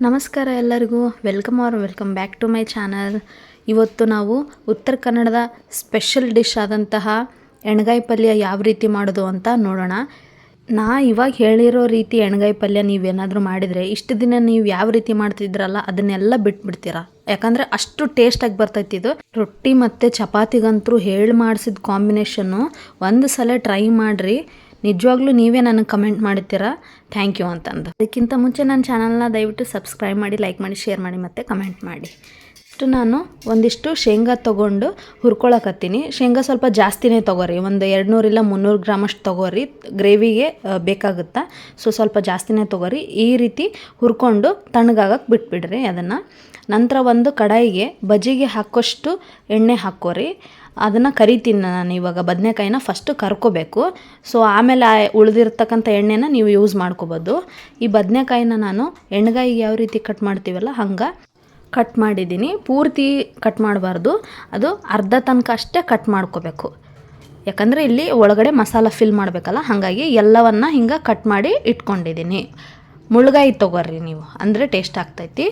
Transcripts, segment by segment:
ನಮಸ್ಕಾರ ಎಲ್ಲರಿಗೂ. Welcome or welcome back to my channel ಇವತ್ತು ನಾವು ಉತ್ತರ ಕನ್ನಡದ ಸ್ಪೆಷಲ್ ಡಿಶ್ ಆದಂತಹ ಎಣ್ಗಾಯಿ ಪಲ್ಯ ಯಾವ ರೀತಿ ಮಾಡೋದು ಅಂತ ನೋಡೋಣ. ನಾ ಇವಾಗ ಹೇಳಿರೋ ರೀತಿ ಎಣ್ಗಾಯಿ ಪಲ್ಯ ನೀವೇನಾದರೂ ಮಾಡಿದರೆ, ಇಷ್ಟು ದಿನ ನೀವು ಯಾವ ರೀತಿ ಮಾಡ್ತಿದ್ರಲ್ಲ ಅದನ್ನೆಲ್ಲ ಬಿಟ್ಬಿಡ್ತೀರಾ? ಯಾಕಂದರೆ ಅಷ್ಟು ಟೇಸ್ಟಾಗಿ ಬರ್ತೈತಿ ಇದು. ರೊಟ್ಟಿ ಮತ್ತು ಚಪಾತಿಗಂತೂ ಹೇಳಿ ಮಾಡಿಸಿದ ಕಾಂಬಿನೇಷನ್ನು ಒಂದು ಸಲ ಟ್ರೈ ಮಾಡಿರಿ. ನಿಜವಾಗ್ಲೂ ನೀವೇ ನನಗೆ ಕಮೆಂಟ್ ಮಾಡ್ತೀರಾ ಥ್ಯಾಂಕ್ ಯು ಅಂತಂದು. ಅದಕ್ಕಿಂತ ಮುಂಚೆ ನನ್ನ ಚಾನಲ್ನ ದಯವಿಟ್ಟು ಸಬ್ಸ್ಕ್ರೈಬ್ ಮಾಡಿ ಲೈಕ್ ಮಾಡಿ ಶೇರ್ ಮಾಡಿ ಮತ್ತು ಕಮೆಂಟ್ ಮಾಡಿ. ಇಷ್ಟು ನಾನು ಒಂದಿಷ್ಟು ಶೇಂಗಾ ತೊಗೊಂಡು ಹುರ್ಕೊಳಕತ್ತೀನಿ. ಶೇಂಗಾ ಸ್ವಲ್ಪ ಜಾಸ್ತಿನೇ ತೊಗೋರಿ. ಒಂದು ಎರಡು ನೂರಿಲ್ಲ ಮುನ್ನೂರು ಗ್ರಾಮಷ್ಟು ತೊಗೋರಿ. ಗ್ರೇವಿಗೆ ಬೇಕಾಗುತ್ತಾ. ಸೊ, ಸ್ವಲ್ಪ ಜಾಸ್ತಿನೇ ತೊಗೋರಿ. ಈ ರೀತಿ ಹುರ್ಕೊಂಡು ತಣ್ಣಗಾಗಕ್ಕೆ ಬಿಟ್ಬಿಡ್ರಿ ಅದನ್ನು. ನಂತರ ಒಂದು ಕಡಾಯಿಗೆ ಬಜ್ಜಿಗೆ ಹಾಕೋಷ್ಟು ಎಣ್ಣೆ ಹಾಕೋರಿ ಅದನ್ನು ಕರಿತೀನಿ ನಾನು ಇವಾಗ. ಬದನೆಕಾಯಿನ ಫಸ್ಟು ಕರ್ಕೋಬೇಕು. ಸೊ ಆಮೇಲೆ ಆ ಉಳಿದಿರ್ತಕ್ಕಂಥ ಎಣ್ಣೆನ ನೀವು ಯೂಸ್ ಮಾಡ್ಕೋಬೋದು. ಈ ಬದನೆಕಾಯಿನ ನಾನು ಎಣ್ಣೆಗಾಯಿಗೆ ಯಾವ ರೀತಿ ಕಟ್ ಮಾಡ್ತೀವಲ್ಲ, ಹಂಗೆ ಕಟ್ ಮಾಡಿದ್ದೀನಿ. ಪೂರ್ತಿ ಕಟ್ ಮಾಡಬಾರ್ದು. ಅದು ಅರ್ಧ ತನಕ ಅಷ್ಟೇ ಕಟ್ ಮಾಡ್ಕೋಬೇಕು. ಯಾಕಂದರೆ ಇಲ್ಲಿ ಒಳಗಡೆ ಮಸಾಲ ಫಿಲ್ ಮಾಡಬೇಕಲ್ಲ, ಹಾಗಾಗಿ ಎಲ್ಲವನ್ನು ಹಿಂಗೆ ಕಟ್ ಮಾಡಿ ಇಟ್ಕೊಂಡಿದ್ದೀನಿ. ಮುಳುಗಾಯಿ ತೊಗೊರ್ರಿ ನೀವು, ಅಂದರೆ ಟೇಸ್ಟ್ ಆಗ್ತೈತಿ.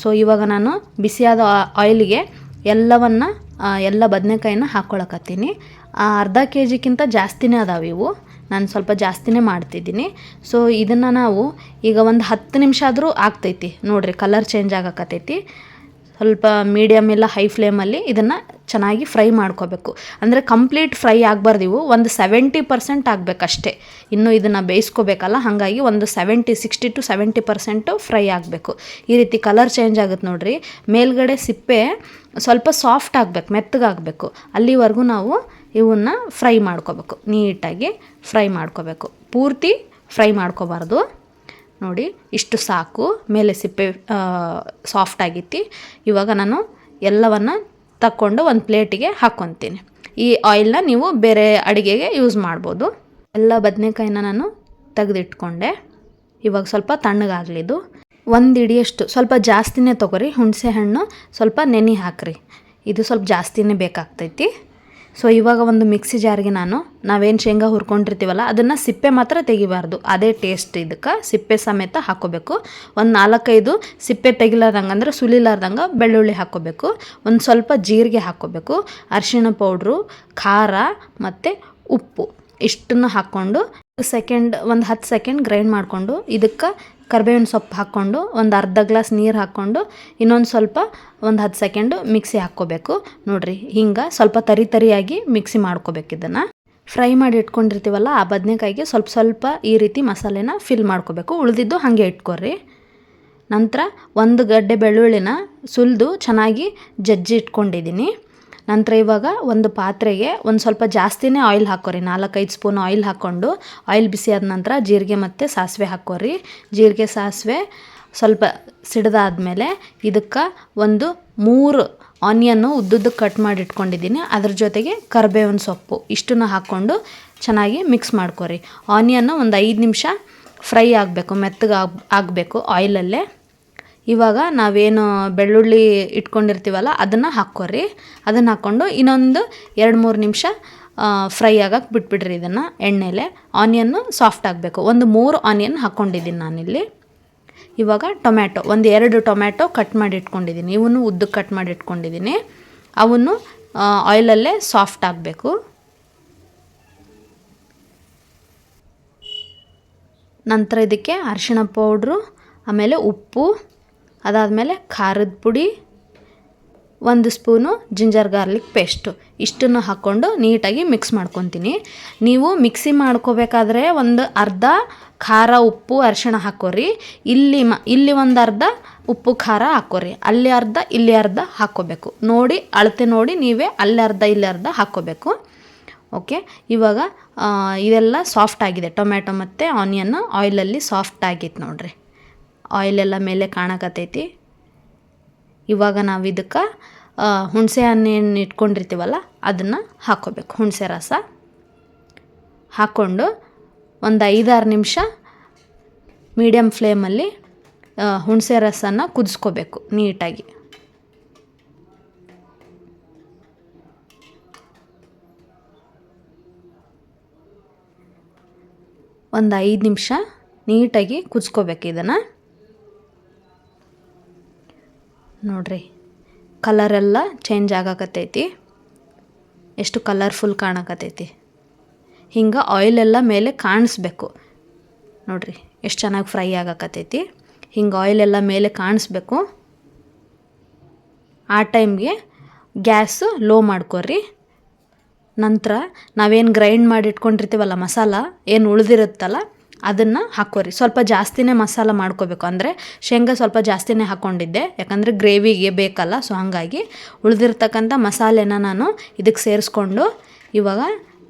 ಸೊ ಇವಾಗ ನಾನು ಬಿಸಿಯಾದ ಆಯಿಲ್ಗೆ ಎಲ್ಲವನ್ನು ಎಲ್ಲ ಬದನೆಕಾಯಿನ ಹಾಕ್ಕೊಳಕತ್ತೀನಿ ಅರ್ಧ ಕೆ ಜಿಗಿಂತ ಜಾಸ್ತಿನೇ ಅದಾವೆ ಇವು. ನಾನು ಸ್ವಲ್ಪ ಜಾಸ್ತಿನೇ ಮಾಡ್ತಿದ್ದೀನಿ. ಸೊ ಇದನ್ನು ನಾವು ಈಗ ಒಂದು ಹತ್ತು ನಿಮಿಷ ಆದರೂ ಆಗ್ತೈತಿ. ನೋಡಿರಿ ಕಲರ್ ಚೇಂಜ್ ಆಗಕತ್ತೈತಿ. ಸ್ವಲ್ಪ ಮೀಡಿಯಮ್ ಇಲ್ಲ ಹೈ ಫ್ಲೇಮಲ್ಲಿ ಇದನ್ನು ಚೆನ್ನಾಗಿ ಫ್ರೈ ಮಾಡ್ಕೋಬೇಕು. ಅಂದರೆ ಕಂಪ್ಲೀಟ್ ಫ್ರೈ ಆಗಬಾರ್ದು ಇವು. ಒಂದು ಸೆವೆಂಟಿ ಪರ್ಸೆಂಟ್ ಆಗಬೇಕಷ್ಟೇ. ಇನ್ನು ಇದನ್ನು ಬೇಯಿಸ್ಕೋಬೇಕಲ್ಲ, ಹಾಗಾಗಿ ಒಂದು seventy sixty to seventy percent fry ಆಗಬೇಕು. ಈ ರೀತಿ ಕಲರ್ ಚೇಂಜ್ ಆಗುತ್ತೆ ನೋಡಿರಿ. ಮೇಲ್ಗಡೆ ಸಿಪ್ಪೆ ಸ್ವಲ್ಪ ಸಾಫ್ಟ್ ಆಗಬೇಕು ಮೆತ್ತಗಾಗಬೇಕು ಅಲ್ಲಿವರೆಗೂ ನಾವು ಇವನ್ನ ಫ್ರೈ ಮಾಡ್ಕೋಬೇಕು. ನೀಟಾಗಿ ಫ್ರೈ ಮಾಡ್ಕೋಬೇಕು. ಪೂರ್ತಿ ಫ್ರೈ ಮಾಡ್ಕೋಬಾರ್ದು. ನೋಡಿ, ಇಷ್ಟು ಸಾಕು. ಮೇಲೆ ಸಿಪ್ಪೆ ಸಾಫ್ಟ್ ಆಗಿತ್ತು ಇವಾಗ ನಾನು ಎಲ್ಲವನ್ನು ತಕ್ಕೊಂಡು ಒಂದು ಪ್ಲೇಟಿಗೆ ಹಾಕ್ಕೊತೀನಿ ಈ ಆಯಿಲ್ನ ನೀವು ಬೇರೆ ಅಡುಗೆಗೆ ಯೂಸ್ ಮಾಡ್ಬೋದು. ಎಲ್ಲ ಬದನೆಕಾಯಿನ ನಾನು ತೆಗೆದಿಟ್ಕೊಂಡೆ. ಇವಾಗ ಸ್ವಲ್ಪ ತಣ್ಣಗಾಗಲಿದ್ದು ಒಂದು ಇಡಿಯಷ್ಟು, ಸ್ವಲ್ಪ ಜಾಸ್ತಿನೇ ತೊಗೊರಿ. ಹುಣಸೆ ಹಣ್ಣು ಸ್ವಲ್ಪ ನೆನೆ ಹಾಕ್ರಿ. ಇದು ಸ್ವಲ್ಪ ಜಾಸ್ತಿನೇ ಬೇಕಾಗ್ತೈತಿ. ಸೊ ಇವಾಗ ಒಂದು ಮಿಕ್ಸಿ ಜಾರ್ಗೆ ನಾನು ನಾವೇನು ಶೇಂಗಾ ಹುರ್ಕೊಂಡಿರ್ತೀವಲ್ಲ, ಅದನ್ನು ಸಿಪ್ಪೆ ಮಾತ್ರ ತೆಗಿಬಾರ್ದು. ಅದೇ ಟೇಸ್ಟ್ ಇದಕ್ಕೆ ಸಿಪ್ಪೆ ಸಮೇತ ಹಾಕೋಬೇಕು. ಒಂದು ನಾಲ್ಕೈದು ಸಿಪ್ಪೆ ತೆಗಿಲಾರ್ದಂಗೆ ಅಂದರೆ ಸುಲಿಲಾರ್ದಂಗೆ ಬೆಳ್ಳುಳ್ಳಿ ಹಾಕೋಬೇಕು. ಒಂದು ಸ್ವಲ್ಪ ಜೀರಿಗೆ ಹಾಕೋಬೇಕು. ಅರಿಶಿಣ ಪೌಡ್ರು, ಖಾರ ಮತ್ತು ಉಪ್ಪು ಇಷ್ಟನ್ನು ಹಾಕ್ಕೊಂಡು ಸೆಕೆಂಡ್ ಒಂದು ಹತ್ತು ಸೆಕೆಂಡ್ ಗ್ರೈಂಡ್ ಮಾಡಿಕೊಂಡು ಇದಕ್ಕೆ ಕರ್ಬೇವಿನ ಸೊಪ್ಪು ಹಾಕ್ಕೊಂಡು ಒಂದು ಅರ್ಧ ಗ್ಲಾಸ್ ನೀರು ಹಾಕ್ಕೊಂಡು ಇನ್ನೊಂದು ಸ್ವಲ್ಪ ಒಂದು ಹತ್ತು ಸೆಕೆಂಡು ಮಿಕ್ಸಿ ಹಾಕ್ಕೋಬೇಕು. ನೋಡಿರಿ, ಹಿಂಗೆ ಸ್ವಲ್ಪ ತರಿ ತರಿಯಾಗಿ ಮಿಕ್ಸಿ ಮಾಡ್ಕೋಬೇಕು ಇದನ್ನು. ಫ್ರೈ ಮಾಡಿ ಇಟ್ಕೊಂಡಿರ್ತೀವಲ್ಲ, ಆ ಬದನೆಕಾಯಿಗೆ ಸ್ವಲ್ಪ ಸ್ವಲ್ಪ ಈ ರೀತಿ ಮಸಾಲೆನ ಫಿಲ್ ಮಾಡ್ಕೋಬೇಕು. ಉಳಿದಿದ್ದು ಹಾಗೆ ಇಟ್ಕೊರಿ. ನಂತರ ಒಂದು ಗಡ್ಡೆ ಬೆಳ್ಳುಳ್ಳಿನ ಸುಲಿದು ಚೆನ್ನಾಗಿ ಜಜ್ಜಿ ಇಟ್ಕೊಂಡಿದ್ದೀನಿ ನಂತರ ಇವಾಗ ಒಂದು ಪಾತ್ರೆಗೆ ಒಂದು ಸ್ವಲ್ಪ ಜಾಸ್ತಿನೇ ಆಯಿಲ್ ಹಾಕೋರಿ. ನಾಲ್ಕೈದು ಸ್ಪೂನ್ ಆಯಿಲ್ ಹಾಕ್ಕೊಂಡು ಆಯಿಲ್ ಬಿಸಿ ಆದ ನಂತರ ಜೀರಿಗೆ ಮತ್ತು ಸಾಸಿವೆ ಹಾಕೋರಿ. ಜೀರಿಗೆ, ಸಾಸಿವೆ ಸ್ವಲ್ಪ ಸಿಡ್ದಾದ್ಮೇಲೆ ಇದಕ್ಕೆ ಒಂದು ಮೂರು ಆನಿಯನ್ನು ಉದ್ದುದ್ದಕ್ಕೆ ಕಟ್ ಮಾಡಿ ಇಟ್ಕೊಂಡಿದ್ದೀನಿ. ಅದ್ರ ಜೊತೆಗೆ ಕರ್ಬೇವಿನ ಸೊಪ್ಪು ಇಷ್ಟನ್ನು ಹಾಕ್ಕೊಂಡು ಚೆನ್ನಾಗಿ ಮಿಕ್ಸ್ ಮಾಡ್ಕೊರಿ. ಆನಿಯನ್ನು ಒಂದು ಐದು ನಿಮಿಷ ಫ್ರೈ ಆಗಬೇಕು, ಮೆತ್ತಗೆ ಆಗ್, ಆಗಬೇಕು ಆಯಿಲಲ್ಲೇ ಇವಾಗ ನಾವೇನು ಬೆಳ್ಳುಳ್ಳಿ ಇಟ್ಕೊಂಡಿರ್ತೀವಲ್ಲ, ಅದನ್ನು ಹಾಕ್ಕೊರಿ ಅದನ್ನು ಹಾಕ್ಕೊಂಡು ಇನ್ನೊಂದು ಎರಡು ಮೂರು ನಿಮಿಷ ಫ್ರೈ ಆಗಕ್ಕೆ ಬಿಟ್ಬಿಡ್ರಿ ಇದನ್ನು ಎಣ್ಣೆಲೆ. ಆನಿಯನ್ನು ಸಾಫ್ಟ್ ಆಗಬೇಕು. ಒಂದು ಮೂರು ಆನಿಯನ್ ಹಾಕ್ಕೊಂಡಿದ್ದೀನಿ ನಾನಿಲ್ಲಿ. ಇವಾಗ ಟೊಮ್ಯಾಟೊ, ಒಂದು ಎರಡು ಟೊಮ್ಯಾಟೊ ಕಟ್ ಮಾಡಿ ಇಟ್ಕೊಂಡಿದ್ದೀನಿ. ಇವನ್ನು ಉದ್ದಕ್ಕೆ ಕಟ್ ಮಾಡಿ ಇಟ್ಕೊಂಡಿದ್ದೀನಿ. ಅವನ್ನು ಆಯಿಲಲ್ಲೇ ಸಾಫ್ಟ್ ಆಗಬೇಕು. ನಂತರ ಇದಕ್ಕೆ ಅರಿಶಿಣ ಪೌಡ್ರು, ಆಮೇಲೆ ಉಪ್ಪು ಅದಾದಮೇಲೆ ಖಾರದ ಪುಡಿ, ಒಂದು ಸ್ಪೂನು ಜಿಂಜರ್ ಗಾರ್ಲಿಕ್ ಪೇಸ್ಟು. ಇಷ್ಟನ್ನು ಹಾಕ್ಕೊಂಡು ನೀಟಾಗಿ ಮಿಕ್ಸ್ ಮಾಡ್ಕೊತೀನಿ. ನೀವು ಮಿಕ್ಸಿ ಮಾಡ್ಕೋಬೇಕಾದ್ರೆ ಒಂದು ಅರ್ಧ ಖಾರ ಉಪ್ಪು ಅರಿಶಿಣ ಹಾಕೋರಿ ಇಲ್ಲಿ ಮ, ಇಲ್ಲಿ ಒಂದು ಅರ್ಧ ಉಪ್ಪು ಖಾರ ಹಾಕೋರಿ ಅಲ್ಲಿ ಅರ್ಧ, ಇಲ್ಲಿ ಅರ್ಧ ಹಾಕ್ಕೋಬೇಕು. ನೋಡಿ, ಅಳತೆ ನೋಡಿ ನೀವೇ ಅಲ್ಲಿ ಅರ್ಧ, ಇಲ್ಲಿ ಅರ್ಧ ಹಾಕ್ಕೋಬೇಕು. ಓಕೆ? ಇವಾಗ ಇದೆಲ್ಲ ಸಾಫ್ಟ್ ಆಗಿದೆ. ಟೊಮ್ಯಾಟೊ ಮತ್ತು ಆನಿಯನ್ನು ಆಯಿಲಲ್ಲಿ ಸಾಫ್ಟ್ ಆಗಿತ್ತು ನೋಡಿರಿ. ಆಯಿಲೆಲ್ಲ ಮೇಲೆ ಕಾಣಕತ್ತೈತಿ. ಇವಾಗ ನಾವು ಇದಕ್ಕೆ ಹುಣಸೆ ಹಣ್ಣೇನು ಇಟ್ಕೊಂಡಿರ್ತೀವಲ್ಲ, ಅದನ್ನು ಹಾಕ್ಕೋಬೇಕು ಹುಣಸೆ ರಸ ಹಾಕ್ಕೊಂಡು ಒಂದು ಐದಾರು ನಿಮಿಷ ಮೀಡಿಯಮ್ ಫ್ಲೇಮಲ್ಲಿ ಹುಣಸೆ ರಸನ ಕುದಿಸ್ಕೋಬೇಕು ನೀಟಾಗಿ. ಒಂದು ಐದು ನಿಮಿಷ ನೀಟಾಗಿ ಕುದಿಸ್ಕೋಬೇಕು ಇದನ್ನು. ನೋಡ್ರಿ. ಕಲರೆಲ್ಲ ಚೇಂಜ್ ಆಗಕತ್ತೈತಿ. ಎಷ್ಟು ಕಲರ್ಫುಲ್ ಕಾಣಕತ್ತೈತಿ. ಹಿಂಗೆ ಆಯಿಲೆಲ್ಲ ಮೇಲೆ ಕಾಣಿಸ್ಬೇಕು. ನೋಡ್ರಿ, ಎಷ್ಟು ಚೆನ್ನಾಗಿ ಫ್ರೈ ಆಗಕತ್ತೈತಿ. ಹಿಂಗೆ ಆಯಿಲೆಲ್ಲ ಮೇಲೆ ಕಾಣಿಸ್ಬೇಕು. ಆ ಟೈಮ್ಗೆ ಗ್ಯಾಸ್ ಲೋ ಮಾಡ್ಕೊರಿ ನಂತರ ನಾವೇನು ಗ್ರೈಂಡ್ ಮಾಡಿ ಇಟ್ಕೊಂಡಿರ್ತೀವಲ್ಲ ಮಸಾಲ, ಏನು ಉಳಿದಿರುತ್ತಲ್ಲ ಅದನ್ನು ಹಾಕೋರಿ. ಸ್ವಲ್ಪ ಜಾಸ್ತಿನೇ ಮಸಾಲ ಮಾಡ್ಕೋಬೇಕು. ಅಂದರೆ ಶೇಂಗಾ ಸ್ವಲ್ಪ ಜಾಸ್ತಿನೇ ಹಾಕ್ಕೊಂಡಿದ್ದೆ ಯಾಕಂದರೆ ಗ್ರೇವಿಗೆ ಬೇಕಲ್ಲ ಸೊ ಹಾಗಾಗಿ ಉಳಿದಿರ್ತಕ್ಕಂಥ ಮಸಾಲೆನ ನಾನು ಇದಕ್ಕೆ ಸೇರಿಸ್ಕೊಂಡು ಇವಾಗ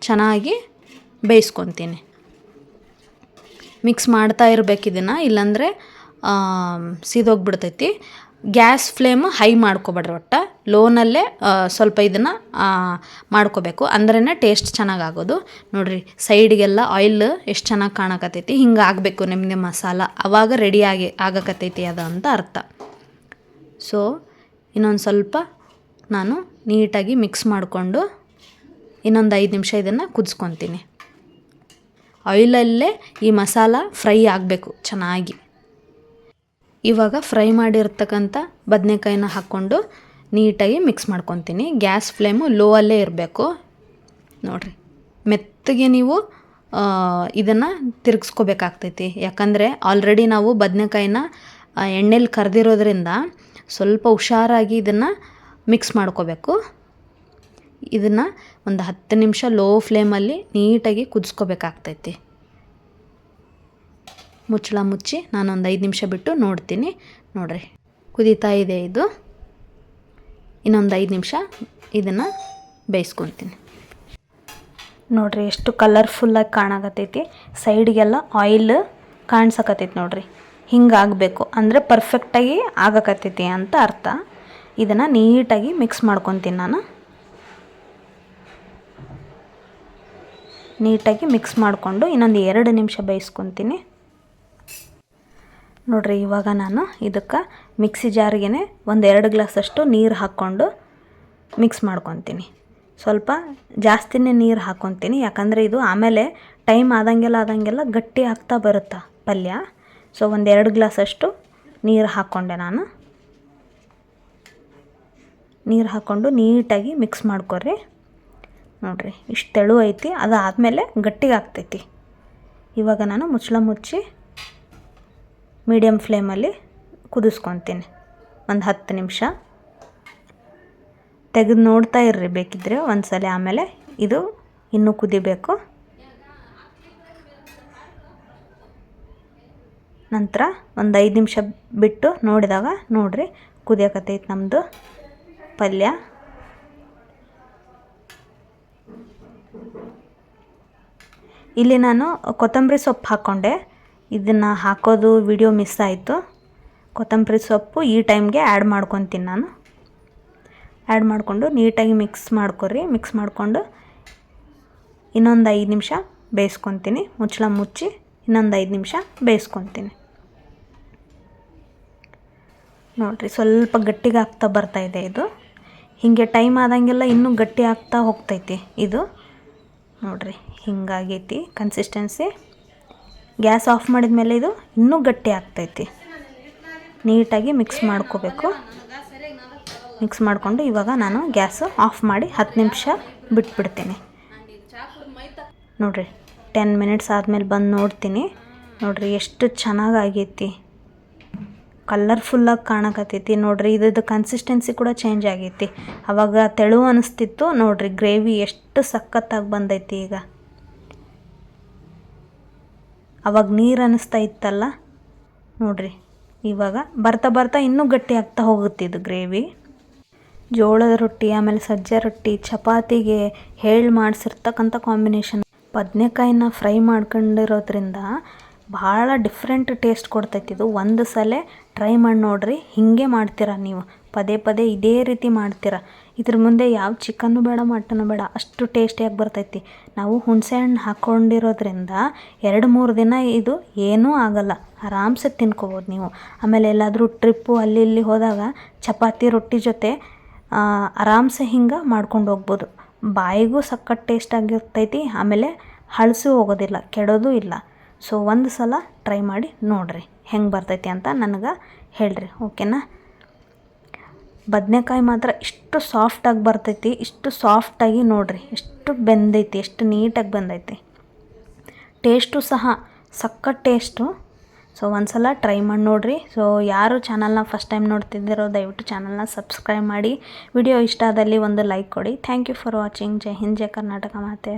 ಚೆನ್ನಾಗಿ ಬೇಯಿಸ್ಕೊತೀನಿ. ಮಿಕ್ಸ್ ಮಾಡ್ತಾ ಇರಬೇಕು ಇದನ್ನು ಇಲ್ಲಾಂದರೆ ಸೀದೋಗ್ಬಿಡ್ತೈತಿ. ಗ್ಯಾಸ್ ಫ್ಲೇಮ್ ಹೈ ಮಾಡ್ಕೊಬೇಡ್ರಿ ಒಟ್ಟು. ಲೋನಲ್ಲೇ ಸ್ವಲ್ಪ ಇದನ್ನು ಮಾಡ್ಕೋಬೇಕು. ಅಂದ್ರೇ ಟೇಸ್ಟ್ ಚೆನ್ನಾಗಿ ಆಗೋದು ನೋಡಿರಿ, ಸೈಡಿಗೆಲ್ಲ ಆಯಿಲ್ ಎಷ್ಟು ಚೆನ್ನಾಗಿ ಕಾಣಕತ್ತೈತಿ. ಹಿಂಗೆ ಆಗಬೇಕು ನಿಮ್ಮದೇ ಮಸಾಲ. ಅವಾಗ ರೆಡಿಯಾಗಿ ಆಗಕತ್ತೈತಿ ಅದು ಅಂತ ಅರ್ಥ. ಸೊ ಇನ್ನೊಂದು ಸ್ವಲ್ಪ ನಾನು ನೀಟಾಗಿ ಮಿಕ್ಸ್ ಮಾಡಿಕೊಂಡು ಇನ್ನೊಂದು ಐದು ನಿಮಿಷ ಇದನ್ನು ಕುದಿಸ್ಕೊತೀನಿ. ಆಯಿಲಲ್ಲೇ ಈ ಮಸಾಲ ಫ್ರೈ ಆಗಬೇಕು ಚೆನ್ನಾಗಿ. ಇವಾಗ ಫ್ರೈ ಮಾಡಿರ್ತಕ್ಕಂಥ ಬದನೆಕಾಯಿನ ಹಾಕ್ಕೊಂಡು ನೀಟಾಗಿ ಮಿಕ್ಸ್ ಮಾಡ್ಕೊತೀನಿ. ಗ್ಯಾಸ್ ಫ್ಲೇಮು ಲೋ ಅಲ್ಲೇ ಇರಬೇಕು. ನೋಡಿರಿ, ಮೆತ್ತಗೆ ನೀವು ಇದನ್ನು ತಿರುಗಿಸ್ಕೋಬೇಕಾಗ್ತೈತಿ. ಯಾಕಂದರೆ ಆಲ್ರೆಡಿ ನಾವು ಬದನೆಕಾಯಿನ ಎಣ್ಣೆಲಿ ಕರೆದಿರೋದ್ರಿಂದ ಸ್ವಲ್ಪ ಹುಷಾರಾಗಿ ಇದನ್ನು ಮಿಕ್ಸ್ ಮಾಡ್ಕೋಬೇಕು. ಇದನ್ನು ಒಂದು ಹತ್ತು ನಿಮಿಷ ಲೋ ಫ್ಲೇಮಲ್ಲಿ ನೀಟಾಗಿ ಕುದಿಸ್ಕೋಬೇಕಾಗ್ತೈತಿ. ಮುಚ್ಚಳ ಮುಚ್ಚಿ ನಾನೊಂದು ಐದು ನಿಮಿಷ ಬಿಟ್ಟು ನೋಡ್ತೀನಿ. ನೋಡಿರಿ. ಕುದೀತಾ ಇದೆ ಇದು. ಇನ್ನೊಂದು ಐದು ನಿಮಿಷ ಇದನ್ನು ಬೇಯಿಸ್ಕೊತೀನಿ. ನೋಡಿರಿ ಎಷ್ಟು ಕಲರ್ಫುಲ್ಲಾಗಿ ಕಾಣಕತ್ತೈತಿ. ಸೈಡಿಗೆಲ್ಲ ಆಯಿಲ್ ಕಾಣಿಸಕತ್ತೈತಿ ನೋಡಿರಿ. ಹಿಂಗೆ ಆಗಬೇಕು. ಅಂದರೆ ಪರ್ಫೆಕ್ಟಾಗಿ ಆಗಕತ್ತೈತಿ ಅಂತ ಅರ್ಥ. ಇದನ್ನು ನೀಟಾಗಿ ಮಿಕ್ಸ್ ಮಾಡ್ಕೊತೀನಿ ನಾನು. ನೀಟಾಗಿ ಮಿಕ್ಸ್ ಮಾಡಿಕೊಂಡು ಇನ್ನೊಂದು ಎರಡು ನಿಮಿಷ ಬೇಯಿಸ್ಕೊತೀನಿ. ನೋಡಿರಿ, ಇವಾಗ ನಾನು ಇದಕ್ಕೆ ಮಿಕ್ಸಿ ಜಾರಿಗೆ ಒಂದು ಎರಡು ಗ್ಲಾಸಷ್ಟು ನೀರು ಹಾಕ್ಕೊಂಡು ಮಿಕ್ಸ್ ಮಾಡ್ಕೊತೀನಿ. ಸ್ವಲ್ಪ ಜಾಸ್ತಿನೇ ನೀರು ಹಾಕ್ಕೊತೀನಿ ಯಾಕಂದರೆ ಇದು ಆಮೇಲೆ ಟೈಮ್ ಆದಂಗೆಲ್ಲ ಆದಂಗೆಲ್ಲ ಗಟ್ಟಿ ಆಗ್ತಾ ಬರುತ್ತೆ ಪಲ್ಯ. ಸೊ ಒಂದು ಎರಡು ಗ್ಲಾಸಷ್ಟು ನೀರು ಹಾಕ್ಕೊಂಡೆ ನಾನು. ನೀರು ಹಾಕ್ಕೊಂಡು ನೀಟಾಗಿ ಮಿಕ್ಸ್ ಮಾಡ್ಕೊರಿ ನೋಡಿರಿ, ಇಷ್ಟು ತೆಳು ಐತಿ, ಅದಾದಮೇಲೆ ಗಟ್ಟಿಗೆ ಆಗ್ತೈತಿ ಇವಾಗ ನಾನು ಮುಚ್ಚಳ ಮುಚ್ಚಿ ಮೀಡಿಯಮ್ ಫ್ಲೇಮಲ್ಲಿ ಕುದಿಸ್ಕೊತೀನಿ ಒಂದು ಹತ್ತು ನಿಮಿಷ. ತೆಗೆದು ನೋಡ್ತಾ ಇರ್ರಿ ಬೇಕಿದ್ದರೆ ಒಂದ್ಸಲ ಆಮೇಲೆ ಇದು ಇನ್ನೂ ಕುದಿಬೇಕು. ನಂತರ ಒಂದು ಐದು ನಿಮಿಷ ಬಿಟ್ಟು ನೋಡಿದಾಗ ನೋಡ್ರಿ ಕುದಿಯಕತ್ತೈತೆ ನಮ್ಮದು ಪಲ್ಯ. ಇಲ್ಲಿ ನಾನು ಕೊತ್ತಂಬರಿ ಸೊಪ್ಪು ಹಾಕ್ಕೊಂಡೆ ಇದನ್ನು ಹಾಕೋದು ವಿಡಿಯೋ ಮಿಸ್ ಆಯಿತು. ಕೊತ್ತಂಬರಿ ಸೊಪ್ಪು ಈ ಟೈಮ್ಗೆ ಆ್ಯಡ್ ಮಾಡ್ಕೊತೀನಿ ನಾನು. ಆ್ಯಡ್ ಮಾಡಿಕೊಂಡು ನೀಟಾಗಿ ಮಿಕ್ಸ್ ಮಾಡ್ಕೊರಿ. ಮಿಕ್ಸ್ ಮಾಡಿಕೊಂಡು ಇನ್ನೊಂದು ಐದು ನಿಮಿಷ ಬೇಯಿಸ್ಕೊತೀನಿ. ಮುಚ್ಚಳ ಮುಚ್ಚಿ ಇನ್ನೊಂದು ಐದು ನಿಮಿಷ ಬೇಯಿಸ್ಕೊತೀನಿ. ನೋಡಿರಿ ಸ್ವಲ್ಪ ಗಟ್ಟಿಗೆ ಆಗ್ತಾ ಬರ್ತಾಯಿದೆ ಇದು ಹೀಗೆ ಟೈಮ್ ಆದಂಗೆಲ್ಲ ಇನ್ನೂ ಗಟ್ಟಿ ಆಗ್ತಾ ಹೋಗ್ತೈತಿ ಇದು. ನೋಡಿರಿ ಹಿಂಗಾಗೈತಿ. ಕನ್ಸಿಸ್ಟೆನ್ಸಿ ಗ್ಯಾಸ್ ಆಫ್ ಮಾಡಿದ ಮೇಲೆ ಇದು ಇನ್ನೂ ಗಟ್ಟಿ ಆಗ್ತೈತಿ. ನೀಟಾಗಿ ಮಿಕ್ಸ್ ಮಾಡ್ಕೋಬೇಕು. ಮಿಕ್ಸ್ ಮಾಡಿಕೊಂಡು ಇವಾಗ ನಾನು ಗ್ಯಾಸು ಆಫ್ ಮಾಡಿ ಹತ್ತು ನಿಮಿಷ ಬಿಟ್ಬಿಡ್ತೀನಿ. ನೋಡಿರಿ ಟೆನ್ ಮಿನಿಟ್ಸ್ ಆದಮೇಲೆ ಬಂದು ನೋಡ್ತೀನಿ. ನೋಡಿರಿ ಎಷ್ಟು ಚೆನ್ನಾಗಾಗೈತಿ ಕಲರ್ಫುಲ್ಲಾಗಿ ಕಾಣಕತ್ತೈತಿ. ನೋಡಿರಿ, ಇದ್ರದ್ದು ಕನ್ಸಿಸ್ಟೆನ್ಸಿ ಕೂಡ ಚೇಂಜ್ ಆಗೈತಿ. ಅವಾಗ ತೆಳು ಅನಿಸ್ತಿತ್ತು. ನೋಡಿರಿ ಗ್ರೇವಿ ಎಷ್ಟು ಸಖತ್ತಾಗಿ ಬಂದೈತಿ ಈಗ. ಅವಾಗ ನೀರು ಅನ್ನಿಸ್ತಾ ಇತ್ತಲ್ಲ? ನೋಡಿರಿ, ಇವಾಗ ಬರ್ತಾ ಬರ್ತಾ ಇನ್ನೂ ಗಟ್ಟಿ ಆಗ್ತಾ ಹೋಗುತ್ತೆ ಇದು ಗ್ರೇವಿ. ಜೋಳದ ರೊಟ್ಟಿ, ಆಮೇಲೆ ಸಜ್ಜೆ ರೊಟ್ಟಿ, ಚಪಾತಿಗೆ ಹೇಳಿ ಮಾಡಿಸಿರ್ತಕ್ಕಂಥ ಕಾಂಬಿನೇಷನ್. ಬದನೆಕಾಯಿನ ಫ್ರೈ ಮಾಡ್ಕೊಂಡಿರೋದ್ರಿಂದ ಭಾಳ ಡಿಫ್ರೆಂಟ್ ಟೇಸ್ಟ್ ಕೊಡ್ತೈತಿ ಇದು. ಒಂದು ಸಲ ಟ್ರೈ ಮಾಡಿ ನೋಡಿರಿ, ಹೀಗೆ ಮಾಡ್ತೀರಾ ನೀವು. ಪದೇ ಪದೇ ಇದೇ ರೀತಿ ಮಾಡ್ತೀರ. ಇದ್ರ ಮುಂದೆ ಯಾವ ಚಿಕನ್ನು ಬೇಡ ಮಟನ್ನು ಬೇಡ, ಅಷ್ಟು ಟೇಸ್ಟಿಯಾಗಿ ಬರ್ತೈತಿ. ನಾವು ಹುಣಸೆ ಹಣ್ಣು ಹಾಕ್ಕೊಂಡಿರೋದ್ರಿಂದ ಎರಡು ಮೂರು ದಿನ ಇದು ಏನೂ ಆಗಲ್ಲ. ಆರಾಮ್ಸೆ ತಿನ್ಕೋಬೋದು ನೀವು. ಆಮೇಲೆ ಎಲ್ಲಾದರೂ ಟ್ರಿಪ್ಪು ಅಲ್ಲಿ ಇಲ್ಲಿ ಹೋದಾಗ ಚಪಾತಿ, ರೊಟ್ಟಿ ಜೊತೆ ಆರಾಮ್ಸೆ ಹಿಂಗೆ ಮಾಡ್ಕೊಂಡು ಹೋಗ್ಬೋದು. ಬಾಯಿಗೂ ಸಖತ್ ಟೇಸ್ಟ್ ಆಗಿರ್ತೈತಿ, ಆಮೇಲೆ ಹಳಸು ಹೋಗೋದಿಲ್ಲ, ಕೆಡೋದು ಇಲ್ಲ. ಸೊ ಒಂದು ಸಲ ಟ್ರೈ ಮಾಡಿ ನೋಡಿರಿ ಹೆಂಗೆ ಬರ್ತೈತಿ ಅಂತ ನನಗೆ ಹೇಳ್ರಿ ಓಕೆನಾ ಬದನೆಕಾಯಿ ಮಾತ್ರ ಇಷ್ಟು ಸಾಫ್ಟಾಗಿ ಬರ್ತೈತಿ, ಇಷ್ಟು ಸಾಫ್ಟಾಗಿ ನೋಡ್ರಿ, ಎಷ್ಟು ಬೆಂದೈತಿ, ಎಷ್ಟು ನೀಟಾಗಿ ಬಂದೈತಿ. ಟೇಸ್ಟು ಸಹ ಸಖತ್ ಟೇಸ್ಟು ಸೊ ಒಂದ್ಸಲ ಟ್ರೈ ಮಾಡಿ ನೋಡಿರಿ. ಸೊ ಯಾರು ಚಾನಲ್ನ ಫಸ್ಟ್ ಟೈಮ್ ನೋಡ್ತಿದ್ದೀರೋ, ದಯವಿಟ್ಟು ಚಾನಲ್ನ ಸಬ್ಸ್ಕ್ರೈಬ್ ಮಾಡಿ. ವಿಡಿಯೋ ಇಷ್ಟ ಆದಲ್ಲಿ ಒಂದು ಲೈಕ್ ಕೊಡಿ. ಥ್ಯಾಂಕ್ ಯು ಫಾರ್ ವಾಚಿಂಗ್ ಜೈ ಹಿಂದ್ ಜೈ ಕರ್ನಾಟಕ ಮಾತೆ